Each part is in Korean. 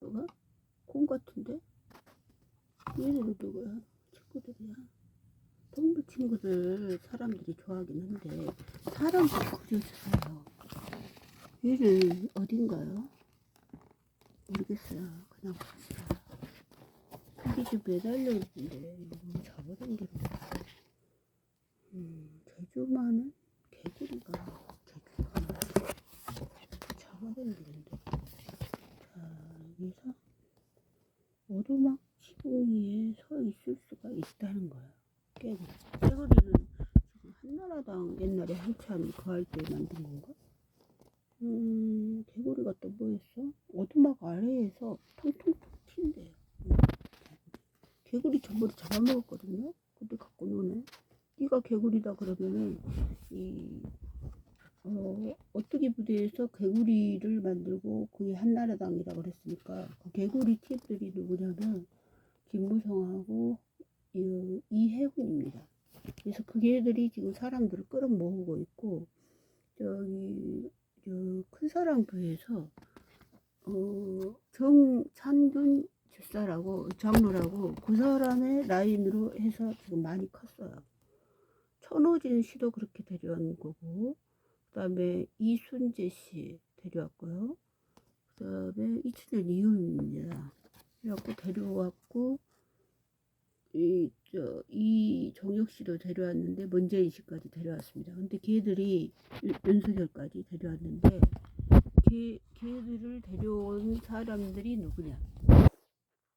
누가? 곰 같은데? 얘네는 누구야? 친구들이야. 동물 친구들 사람들이 좋아하긴 한데 사람도 그려주세요. 얘는 어딘가요? 모르겠어요. 그냥 봅시다. 여기 좀 매달려 있는데 너무 잡아당기는 거 음, 제주만은 개구리가 제주가 잡아당기는데 자 여기서 오두막 지붕 위에 서 수가 있다는 거야. 깨고 깨구리는 지금 한나라당 옛날에 한참 그 할 때 만든 건가? 음, 개구리가 또뭐 했어? 오두막 아래에서 통통통 튄대요. 음, 개구리 전부를 잡아먹었거든요. 근데 갖고 노네. 네가 개구리다 그러면은 이 어, 어떻게 부대에서 개구리를 만들고 그게 한나라당이라 그랬으니까 그 개구리 팁들이 누구냐면 김무성하고 이, 이해군입니다. 그래서 그 개들이 지금 사람들을 끌어모으고 있고 저기 저 큰사람 교회에서 어, 정찬균 집사라고 장로라고 그 사람의 라인으로 해서 지금 많이 컸어요. 천호진 씨도 그렇게 데려온 거고 그 다음에 이순재 씨 데려왔고요. 그 다음에 이춘현 이ሁ입니다. 그래갖고 데려왔고 이 저 이 정혁 씨도 데려왔는데 문재인 씨까지 데려왔습니다. 근데 걔들이 윤석열까지 데려왔는데 걔 걔들을 데려온 사람들이 누구냐?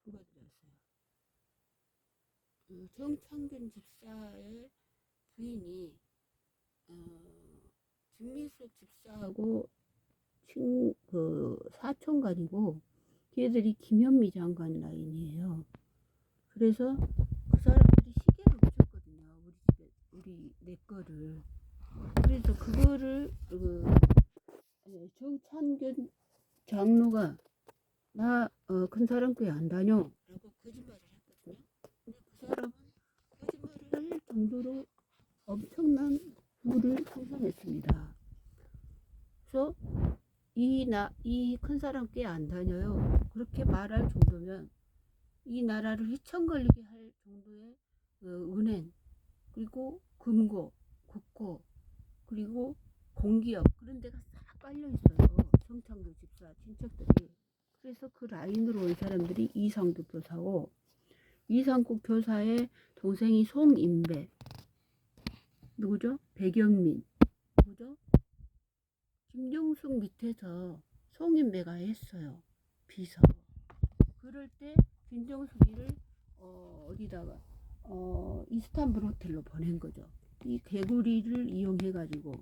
누가 데려왔어요? 어, 정창균 집사의 부인이 어, 김미숙 집사하고 친, 그 사촌간이고 걔들이 김현미 장관 라인이에요. 그래서 그 사람들이 시계를 붙였거든요. 우리 집에 우리 내 거를. 그래서 그거를 그 에, 정찬균 장로가 나 어, 큰 사람 교회 안 다녀. 라고 거짓말을 했거든요. 그 사람은 거짓말을 할 정도로 엄청난 부를 형성했습니다. 그래서 이 나 이 큰 사람 꽤 안 다녀요. 그렇게 말할 정도면 이 나라를 휘청거리게 할 정도의 어, 은행 그리고 금고, 국고 그리고 공기업 그런 데가 싹 깔려 있어요. 성창교 집사 친척들이. 그래서 그 라인으로 온 사람들이 이상도 교사고 이상국 교사의 동생이 송인배 누구죠? 배경민 누구죠? 김정숙 밑에서 송인배가 했어요. 비서. 그럴 때 김정숙이를 어, 어디다가 어, 이스탄불 호텔로 보낸 거죠. 이 개구리를 이용해 가지고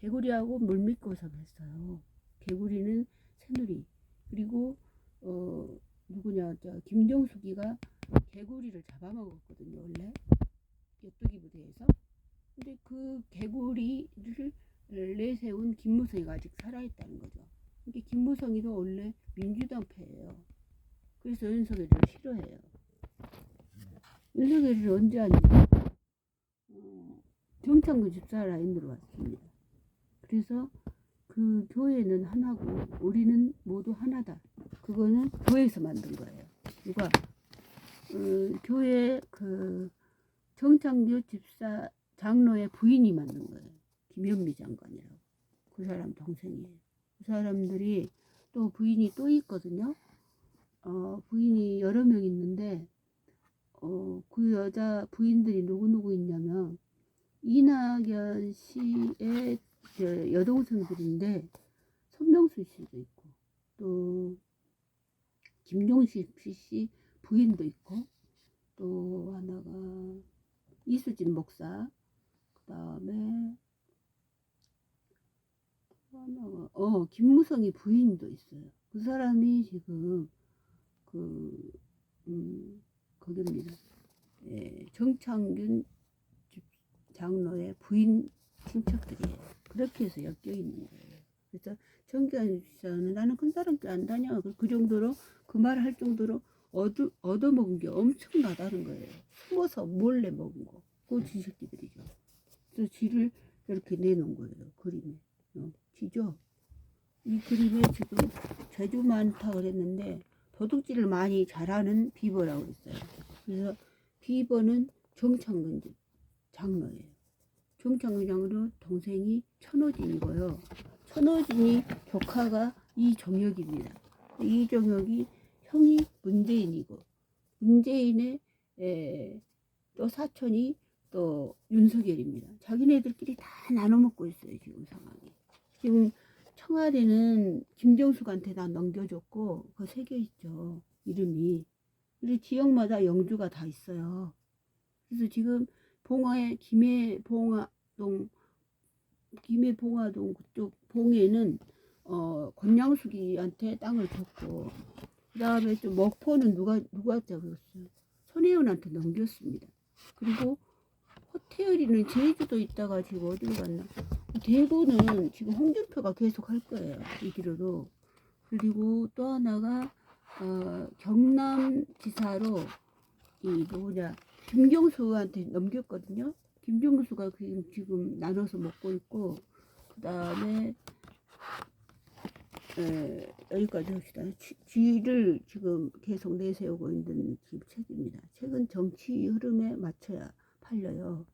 개구리하고 물밑고성 했어요. 개구리는 새누리 그리고 어, 누구냐 저 김정숙이가 개구리를 잡아먹었거든요 원래 엽떡이 부대에서. 근데 그 개구리를 내세운 김무성이가 아직 살아있다는 거죠. 이게 김무성이도 원래 민주당 패예요. 그래서 윤석열을 싫어해요. 윤석열을 언제 왔냐? 어, 정창구 집사 라인으로 왔습니다. 그래서 그 교회는 하나고 우리는 모두 하나다. 그거는 교회에서 만든 거예요. 누가 어, 교회 그 정창규 집사 장로의 부인이 만든 거예요. 김현미 장관이라고. 그 사람 동생이에요. 그 사람들이 또 부인이 또 있거든요. 어, 부인이 여러 명 있는데, 어, 그 여자 부인들이 누구누구 있냐면, 이낙연 씨의 저 여동생들인데, 손명수 씨도 있고, 또, 김종식 씨 부인도 있고, 또 하나가 이수진 목사, 그 다음에, 어, 김무성이 부인도 있어요. 그 사람이 지금, 그, 음, 거기입니다. 예, 정창균 집- 장로의 부인 친척들이에요. 그렇게 해서 엮여 있는 거예요. 그래서 정기환 집사는 나는 큰 사람 께안 다녀. 그- 그 정도로 그 말을 할 정도로 얻어, 얻어먹은 게 엄청나다는 거예요. 숨어서 몰래 먹은 거. 그 지새끼들이죠. 그래서 지를 이렇게 내놓은 거예요. 그림에. 어, 지죠? 이 그림에 지금 제주 많다 그랬는데 도둑질을 많이 잘하는 비버라고 있어요. 그래서 비버는 정창근 장로예요. 정창근 장로 동생이 천호진이고요. 천호진이 조카가 이정혁입니다. 이정혁이 형이 문재인이고 문재인의 에, 또 사촌이 또 윤석열입니다. 자기네들끼리 다 나눠 먹고 있어요 지금 상황이. 지금 청와대는 김정숙한테 다 넘겨줬고 그 새겨 있죠 이름이. 그리고 지역마다 영주가 다 있어요. 그래서 지금 봉화에 김해 봉화동 김해 봉화동 그쪽 봉에는 어 권양숙이한테 땅을 줬고 그 다음에 또 목포는 누가 누가 잡았어요? 손혜원한테 넘겼습니다. 그리고 호텔이는 제주도 있다가 지금 어디로 갔나? 대구는 지금 홍준표가 계속 할 거예요. 이 길로도. 그리고 또 하나가 어, 경남지사로 이 누구냐 김경수한테 넘겼거든요. 김경수가 지금 지금 나눠서 먹고 있고 그 다음에 여기까지 합시다. 쥐- 쥐를 지금 계속 내세우고 있는 지금 책입니다. 책은 정치 흐름에 맞춰야 팔려요.